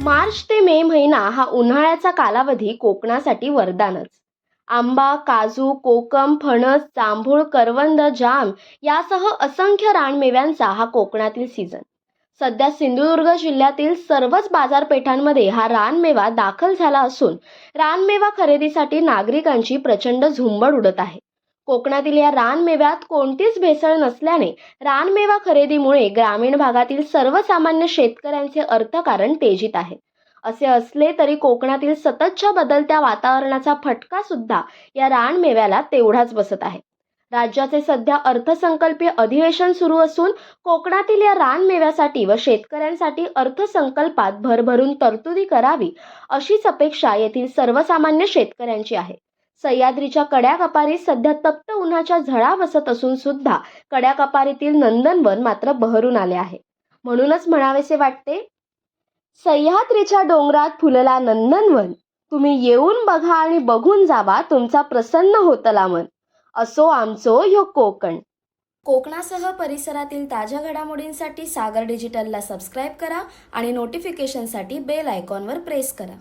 मार्च ते मे महिना हा उन्हाळ्याचा कालावधी कोकणासाठी वरदानच. आंबा काजू कोकम फणस जांभूळ करवंद जाम यासह असंख्य रानमेव्यांचा हा कोकणातील सीझन सध्या सिंधुदुर्ग जिल्ह्यातील सर्वच बाजारपेठांमध्ये हा रानमेवा दाखल झाला असून रानमेवा खरेदीसाठी नागरिकांची प्रचंड झुंबड उडत आहे. कोकणातील या रानमेव्यात कोणतीच भेसळ नसल्याने रानमेवा खरेदीमुळे ग्रामीण भागातील सर्वसामान्य शेतकऱ्यांचे अर्थकारण तेजीत आहे. असे असले तरी कोकणातील सततच्या बदलत्या वातावरणाचा फटका सुद्धा या रानमेव्याला तेवढाच बसत आहे. राज्याचे सध्या अर्थसंकल्पीय अधिवेशन सुरू असून कोकणातील या रानमेव्यासाठी व शेतकऱ्यांसाठी अर्थसंकल्पात भरभरून तरतुदी करावी अशीच अपेक्षा येथील सर्वसामान्य शेतकऱ्यांची आहे. सह्याद्रीच्या कड्याकपारीत सध्या तप्त उन्हाच्या झळा बसत असून सुद्धा कड्याकपारीतील नंदनवन मात्र बहरून आले आहे. म्हणूनच म्हणावेसे वाटते सह्याद्रीच्या डोंगरात फुलला नंदनवन. तुम्ही येऊन बघा आणि बघून जावा तुमचा प्रसन्न होतला मन. असो आमचो ह्यो कोकण. कोकणासह परिसरातील ताज्या घडामोडींसाठी सागर डिजिटलला सबस्क्राईब करा आणि नोटिफिकेशनसाठी बेल आयकॉनवर प्रेस करा.